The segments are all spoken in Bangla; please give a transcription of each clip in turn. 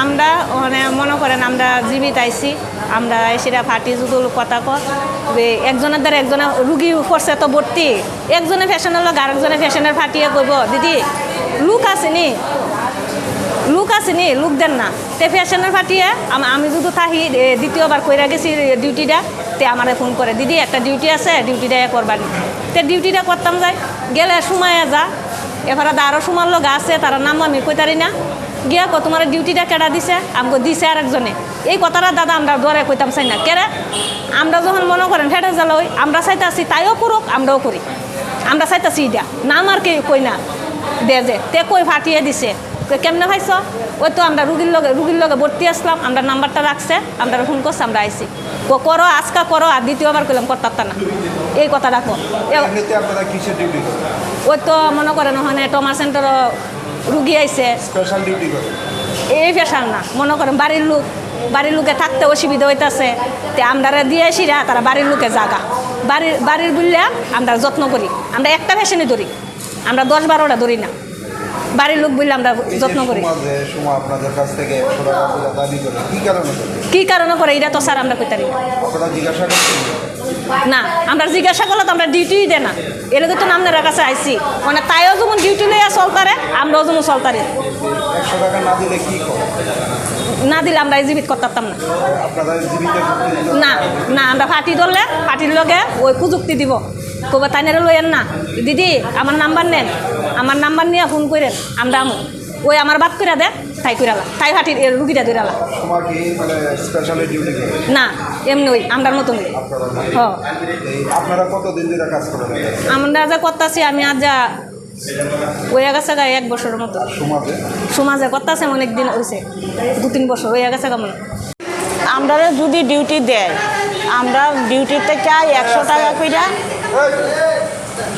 আমরা মানে মনে করেন আমরা জীবিত আইছি। আমরা সেটা ফাটি জুদুল কথা কর। যে একজনের দ্বারা একজনের রুগী করছে তো ভর্তি। একজনে ফ্যাশনের লোক আরেকজনে ফ্যাশনের ফাটিয়ে কইব, দিদি লুক আসেনি। লুক আসেনি লুক দেন না। তে ফ্যাশনের ফাটিয়ে আম- যদি থাকি দ্বিতীয়বার কইরা গেছি ডিউটিটা তে আমারে ফোন করে, দিদি, একটা ডিউটি আছে ডিউটিটা করবানি। তে ডিউটিটা করতাম যাই। গেলে সময় যা। এবারে আরও সময় লোক আছে তার নাম আমি কইতারি না। গিয়া কো তোমার ডিউটিটা কেডা দিছে? আমাকে দিছে আরেকজনে। এই কথাটা দাদা আমরা দরে কইতাম চাই না। কেরে? আমরা যখন মনে করেন ফেটে জ্বালা হই আমরা চাইতাছি তাইও করুক আমরাও করি। আমরা চাইতাছি ইটা নাম আর কি কই না দে যে তে কই ফাটিয়ে দিছে? কেমনে ভাইছ? ওই তো আমরা রুগীর লগে রুগীর লগে ভর্তি আসলাম আমরা নাম্বারটা রাখছে আমরা ফোন করছে আমরা আইছি। কো করো আজকা করো। আর দ্বিতীয়বার কইলাম করতাম না। এই কথা রাখো। ওই তো মনে করেন ওখানে টমা সেন্টার রুগী আইছে। স্পেশাল ডিউটি করেন এই ফেসাল না মনে করেন বাড়ির লোক বাড়ির লোকে থাকতে অসুবিধা হইতাছে তে আমরা দিয়ে আসিরা তারা বাড়ির লোকে জাগা। বাড়ির বাড়ির বললে আমরা যত্ন করি আমরা একটা ফ্যাশনে ধরি আমরা দশ বারোটা ধরি না। বাড়ির লোক বললে আমরা যত্ন করি। কি কারণে করে? এটা তো স্যার আমরা কইতারি। জিজ্ঞাসা না আমরা জিজ্ঞাসা করলে তো আমরা ডিউটিই দেয় না। এলাকা তো নামনের কাছে আইসি মানে তাইও যেমন ডিউটি লইয়া চলতারে আমরাও যেমন চলতারি। না দিলে আমরা জীবিত করতাম না। না না আমরা পার্টি ধরলে পার্টির লগে ওই প্রযুক্তি দিব। কবে তাইনারে লইয়েন না? দিদি আমার নাম্বার নেন। আমার নাম্বার নিয়ে ফোন করেন আমরা আমু। ওই আমার বাদ করে দে। তাই কইরালা তাই এ রুগীটা ধরালা মানে স্পেশালি ডিউটি করে না এমনি ওই আমরার মতন করেন আমরা যা করতেছি আমি আজ যা ওই গেছে গা এক বছরের মতো। সমাজে? সমাজে করতেছে অনেক দিন হয়েছে দু তিন বছর হয়ে গেছে কেমন আমরা যদি ডিউটি দেয় আমরা ডিউটি থেকে একশো টাকা কইরা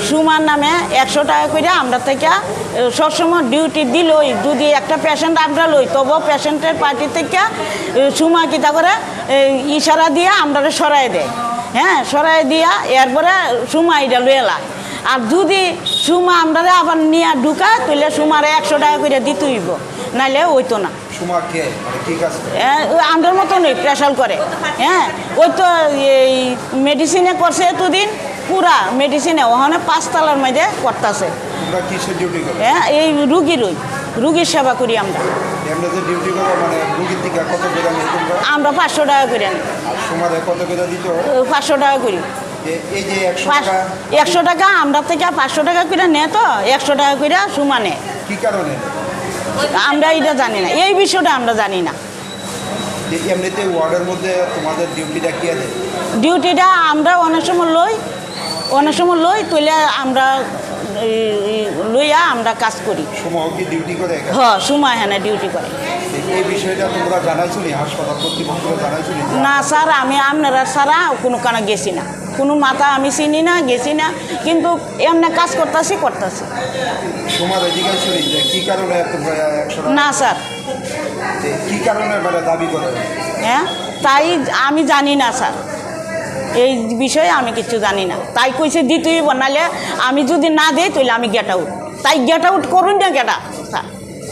সুমার নামে একশো টাকা কইরা আমরা থেকে সবসময় ডিউটি দিলই। যদি একটা পেশেন্ট আমরা লই তবুও পেশেন্টের পার্টি থেকে সুমা কিতা করে ইশারা দিয়ে আমরা সরাই দেয়। হ্যাঁ সরাই দিয়া এরপরে সুমা এটা লইলা আর যদি সুমা আমরা আবার নিয়ে ঢুকা তাহলে সুমারে একশো টাকা করে দিতে হইব। নাইলে না। কে? মানে কি কাজ করে আমরার মতনই প্রেশার করে। হ্যাঁ ওই তো এই মেডিসিনে করছে এতদিন পুরা মেডিসিনে ওখানে পাঁচতলার মধ্যে করতেছে। তোমরা কিসের ডিউটি করো? হ্যাঁ এই রুগীরই রুগীর সেবা করি আমরা। ডিউটি করো মানে রুগীর দিকে কত করে নেই তোমরা আমরা পাঁচশো টাকা করে আনি। আর সমাজে কত করে দিত পাঁচশো টাকা করি। এই যে একশো টাকা একশো টাকা আমরা থেকে পাঁচশো টাকা করে নে তো একশো টাকা করে সুমানে কি কারণে? আমরা এটা জানি না। এই বিষয়টা আমরা জানি না। এমনিতে ওয়ার্ডের মধ্যে তোমাদের ডিউটিটা কে ডিউটিটা আমরা অনেক সময় লই অনেক সময় লই তুলে আমরা লইয়া আমরা কাজ করি। করে সময় হ্যাঁ ডিউটি করে। না স্যার আমি আপনারা সারা কোনো কানে গেছি না। কোনো মাথা আমি চিনি না গেছি না কিন্তু এমনি কাজ করতেছি করতেছি। না স্যার। কি কারণে মানে দাবি করে? হ্যাঁ তাই আমি জানি না স্যার। এই বিষয়ে আমি কিছু জানি না। তাই কইছে দিতেই বানালে আমি যদি না দিই তাহলে আমি গেট আউট তাই গেট আউট করুন না গেটা